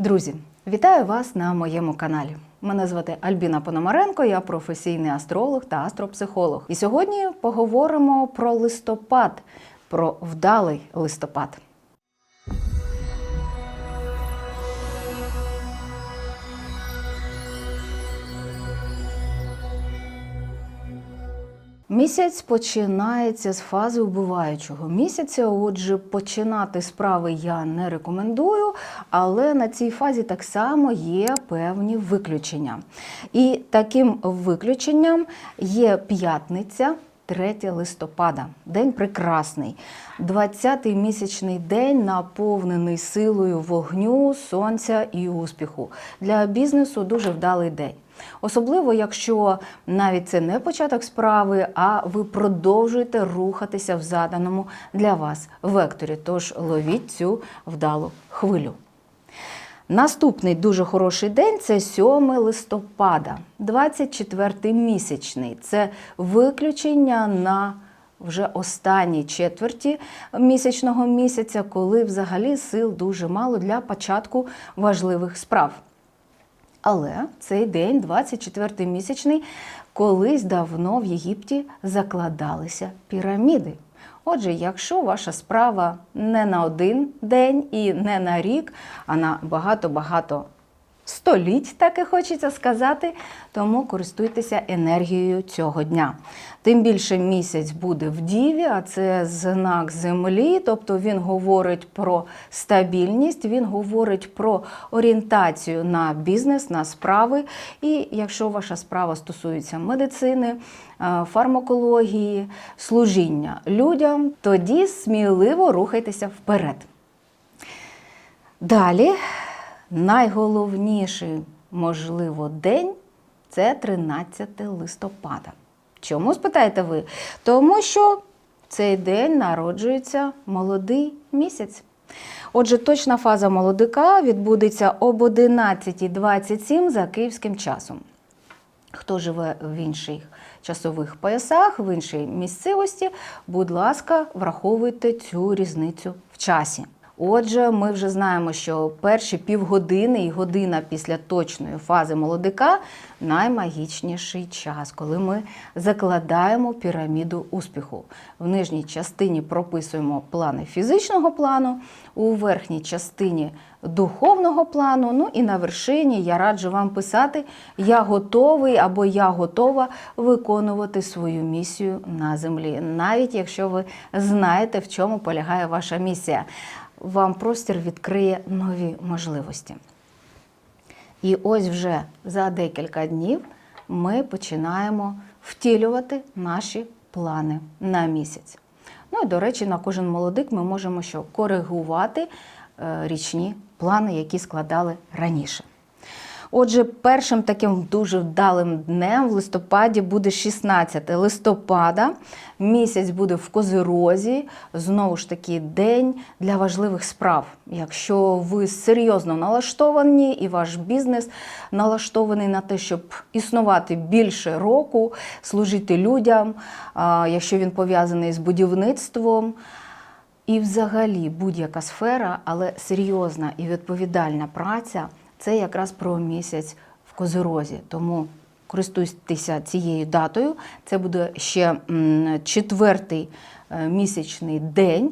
Друзі, вітаю вас на моєму каналі. Мене звати Альбіна Пономаренко, я професійний астролог та астропсихолог. І сьогодні поговоримо про листопад, про вдалий листопад. Місяць починається з фази вбиваючого місяця. Отже, починати справи я не рекомендую, але на цій фазі так само є певні виключення. І таким виключенням є п'ятниця. 3 листопада, день прекрасний, 20-й місячний день, наповнений силою вогню, сонця і успіху. Для бізнесу дуже вдалий день. Особливо, якщо навіть це не початок справи, а ви продовжуєте рухатися в заданому для вас векторі. Тож ловіть цю вдалу хвилю. Наступний дуже хороший день це 7 листопада, 24-й місячний. Це виключення на вже останній четверті місячного місяця, коли взагалі сил дуже мало для початку важливих справ. Але цей день, 24-й місячний, колись давно в Єгипті закладалися піраміди. Отже, якщо ваша справа не на один день і не на рік, а на багато-багато століть, так і хочеться сказати, тому користуйтеся енергією цього дня. Тим більше місяць буде в Діві, а це знак землі, тобто він говорить про стабільність, він говорить про орієнтацію на бізнес, на справи. І якщо ваша справа стосується медицини, е, фармакології, служіння людям, тоді сміливо рухайтеся вперед. Далі найголовніший, можливо, день це 13 листопада. Чому спитаєте ви? Тому що в цей день народжується молодий місяць. Отже, точна фаза молодика відбудеться об 11.27 за київським часом. Хто живе в інших часових поясах, в іншій місцевості, будь ласка, враховуйте цю різницю в часі. Отже, ми вже знаємо, що перші півгодини і година після точної фази молодика наймагічніший час, коли ми закладаємо піраміду успіху. В нижній частині прописуємо плани фізичного плану, у верхній частині духовного плану. Ну і на вершині я раджу вам писати Я готовий або Я готова виконувати свою місію на землі, навіть якщо ви знаєте, в чому полягає ваша місія вам простір відкриє нові можливості. І ось вже за декілька днів ми починаємо втілювати наші плани на місяць. Ну і, до речі, на кожен молодик ми можемо що коригувати е, річні плани, які складали раніше. Отже, першим таким дуже вдалим днем в листопаді буде 16 листопада. Місяць буде в Козирозі. Знову ж таки, день для важливих справ. Якщо ви серйозно налаштовані і ваш бізнес налаштований на те, щоб існувати більше року, служити людям, якщо він пов'язаний з будівництвом. І, взагалі, будь-яка сфера, але серйозна і відповідальна праця це якраз про місяць в Козирозі. Тому користуйтеся цією датою. Це буде ще четвертий е, місячний день.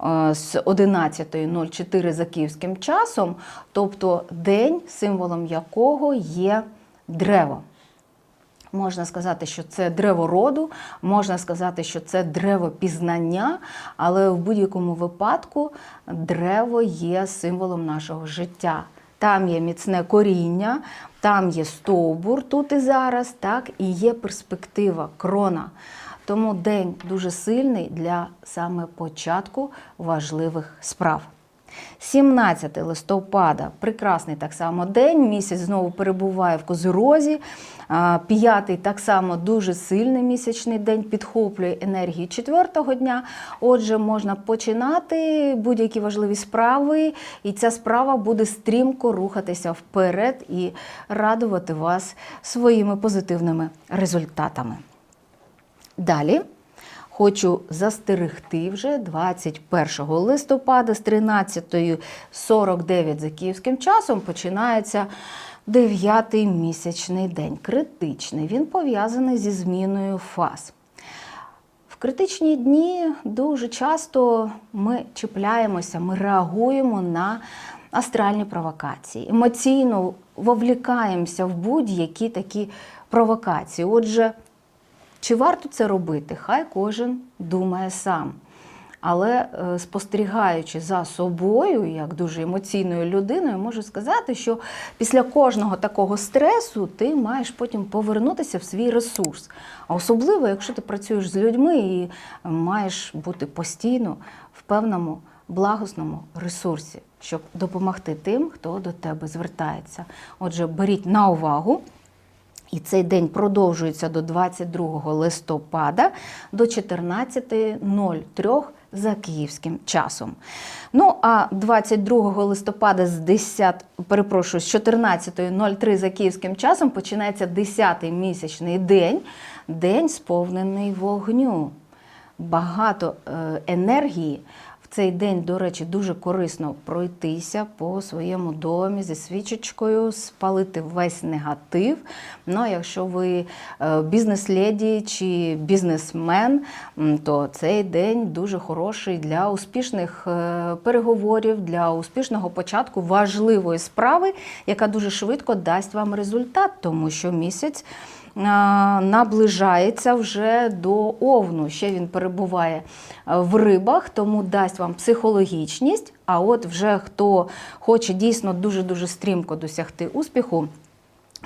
Е, з 11.04 за київським часом, тобто день, символом якого є древо. Можна сказати, що це древо роду, можна сказати, що це древо пізнання, але в будь-якому випадку древо є символом нашого життя там є міцне коріння, там є стовбур тут і зараз, так, і є перспектива, крона. Тому день дуже сильний для саме початку важливих справ. 17 листопада прекрасний так само день. Місяць знову перебуває в Козирозі. П'ятий так само дуже сильний місячний день, підхоплює енергію четвертого дня. Отже, можна починати будь-які важливі справи, і ця справа буде стрімко рухатися вперед і радувати вас своїми позитивними результатами. Далі. Хочу застерегти вже 21 листопада з 13.49 за київським часом починається дев'ятий місячний день. Критичний. Він пов'язаний зі зміною фаз. В критичні дні дуже часто ми чіпляємося, ми реагуємо на астральні провокації, емоційно вовлікаємося в будь-які такі провокації. Отже, чи варто це робити? Хай кожен думає сам. Але е, спостерігаючи за собою, як дуже емоційною людиною, можу сказати, що після кожного такого стресу ти маєш потім повернутися в свій ресурс. А особливо, якщо ти працюєш з людьми і е, маєш бути постійно в певному благосному ресурсі, щоб допомогти тим, хто до тебе звертається. Отже, беріть на увагу. І цей день продовжується до 22 листопада до 14.03 за київським часом. Ну а 22 листопада з 10, перепрошую, з 14.03 за київським часом починається 10-й місячний день, день сповнений вогню. Багато е, енергії. Цей день, до речі, дуже корисно пройтися по своєму домі зі свічечкою, спалити весь негатив. Ну, а якщо ви е, бізнес-леді чи бізнесмен, то цей день дуже хороший для успішних е, переговорів, для успішного початку важливої справи, яка дуже швидко дасть вам результат, тому що місяць наближається вже до овну. Ще він перебуває в рибах, тому дасть вам психологічність. А от вже хто хоче дійсно дуже-дуже стрімко досягти успіху.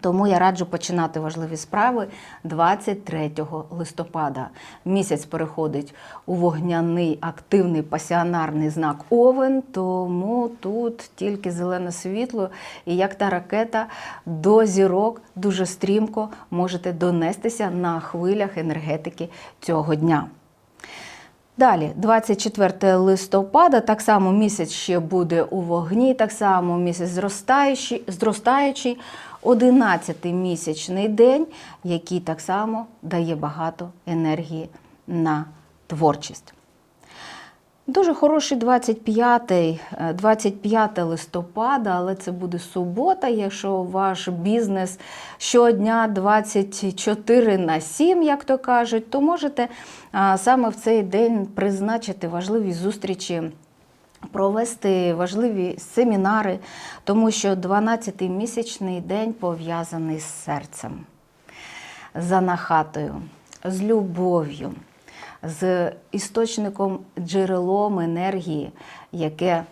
Тому я раджу починати важливі справи 23 листопада. Місяць переходить у вогняний активний пасіонарний знак Овен, тому тут тільки зелене світло, і як та ракета до зірок дуже стрімко можете донестися на хвилях енергетики цього дня. Далі, 24 листопада, так само місяць ще буде у вогні, так само місяць зростаючий, зростаючий 11 місячний день, який так само дає багато енергії на творчість. Дуже хороший 25, е, 25 листопада, але це буде субота. Якщо ваш бізнес щодня 24 на 7, як то кажуть, то можете саме в цей день призначити важливі зустрічі. Провести важливі семінари, тому що 12-й місячний день пов'язаний з серцем, з анахатою, з любов'ю, з істочником джерелом енергії, яке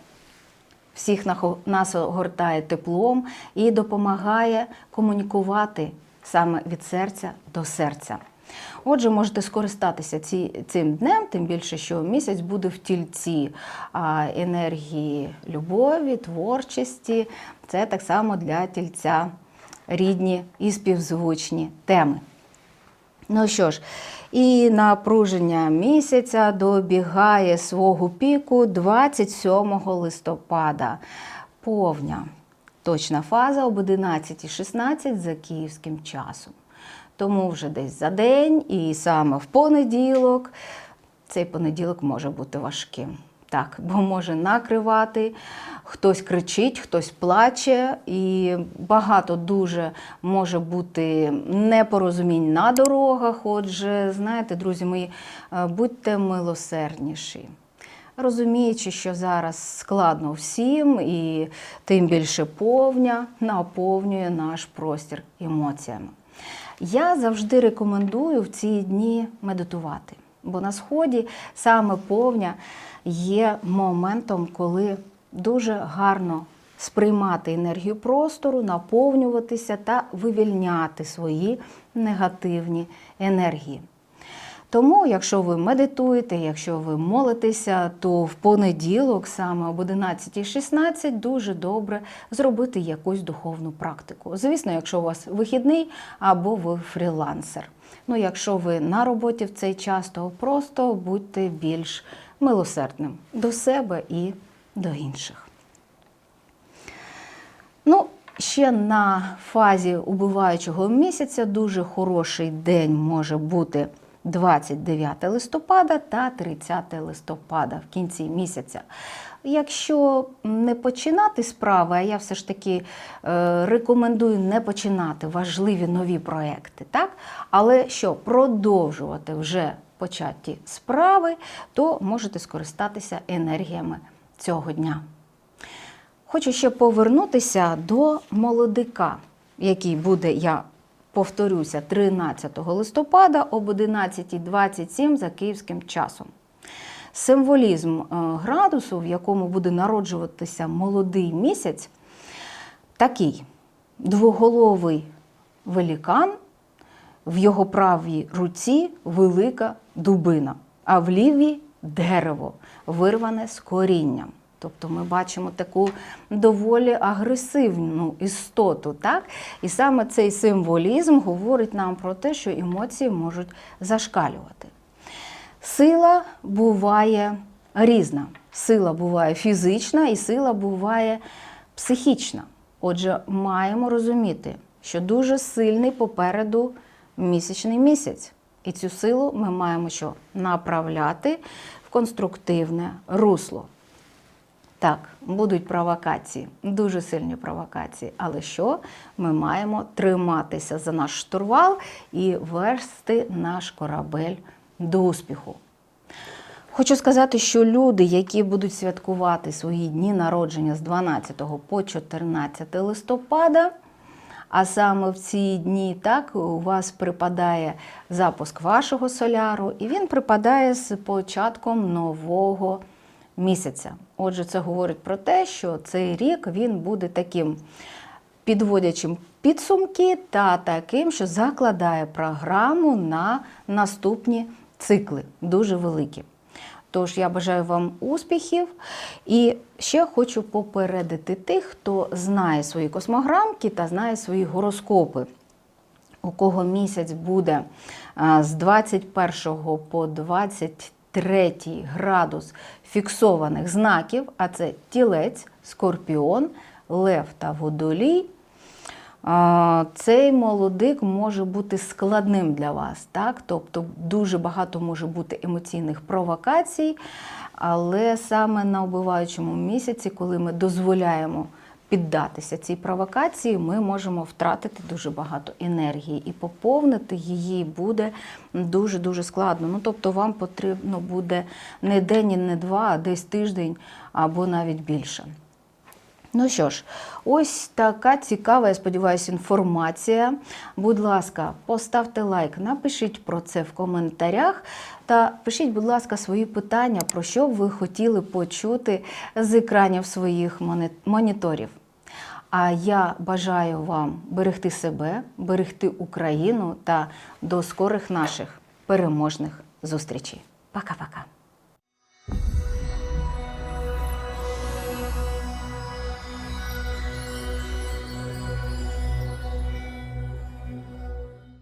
всіх нас огортає теплом і допомагає комунікувати саме від серця до серця. Отже, можете скористатися ці, цим днем, тим більше, що місяць буде в тільці енергії любові, творчості. Це так само для тільця рідні і співзвучні теми. Ну що ж, і напруження місяця добігає свого піку 27 листопада. Повня. Точна фаза об 11.16 за київським часом. Тому вже десь за день, і саме в понеділок цей понеділок може бути важким. Так, бо може накривати, хтось кричить, хтось плаче, і багато дуже може бути непорозумінь на дорогах. Отже, знаєте, друзі мої, е, будьте милосердніші. Розуміючи, що зараз складно всім, і тим більше повня наповнює наш простір емоціями. Я завжди рекомендую в ці дні медитувати, бо на сході саме повня є моментом, коли дуже гарно сприймати енергію простору, наповнюватися та вивільняти свої негативні енергії. Тому, якщо ви медитуєте, якщо ви молитеся, то в понеділок, саме об 11.16, дуже добре зробити якусь духовну практику. Звісно, якщо у вас вихідний або ви фрілансер. Ну, якщо ви на роботі в цей час, то просто будьте більш милосердним до себе і до інших. Ну, ще на фазі убиваючого місяця дуже хороший день може бути 29 листопада та 30 листопада в кінці місяця. Якщо не починати справи, а я все ж таки е, рекомендую не починати важливі нові проекти, так? але що продовжувати вже початі справи, то можете скористатися енергіями цього дня. Хочу ще повернутися до молодика, який буде, я повторюся, 13 листопада об 11.27 за київським часом. Символізм е, градусу, в якому буде народжуватися молодий місяць, такий двоголовий велікан, в його правій руці велика дубина, а в лівій дерево, вирване з корінням. Тобто ми бачимо таку доволі агресивну істоту. Так? І саме цей символізм говорить нам про те, що емоції можуть зашкалювати. Сила буває різна. Сила буває фізична і сила буває психічна. Отже, маємо розуміти, що дуже сильний попереду місячний місяць. І цю силу ми маємо що направляти в конструктивне русло. Так, будуть провокації, дуже сильні провокації. Але що? Ми маємо триматися за наш штурвал і вести наш корабель до успіху. Хочу сказати, що люди, які будуть святкувати свої дні народження з 12 по 14 листопада, а саме в ці дні так у вас припадає запуск вашого соляру, і він припадає з початком нового місяця. Отже, це говорить про те, що цей рік він буде таким підводячим підсумки та таким, що закладає програму на наступні цикли, дуже великі. Тож я бажаю вам успіхів і ще хочу попередити тих, хто знає свої космограмки та знає свої гороскопи. У кого місяць буде з 21 по 23 градус фіксованих знаків, а це тілець, скорпіон, лев та водолій. Цей молодик може бути складним для вас, так? тобто дуже багато може бути емоційних провокацій, але саме на убиваючому місяці, коли ми дозволяємо піддатися цій провокації, ми можемо втратити дуже багато енергії і поповнити її буде дуже-дуже складно. Ну, тобто вам потрібно буде не день, і не два, а десь тиждень або навіть більше. Ну що ж, ось така цікава, я сподіваюся, інформація. Будь ласка, поставте лайк, напишіть про це в коментарях. Та пишіть, будь ласка, свої питання, про що б ви хотіли почути з екранів своїх моніторів. А я бажаю вам берегти себе, берегти Україну та до скорих наших переможних зустрічей. Пока-пока.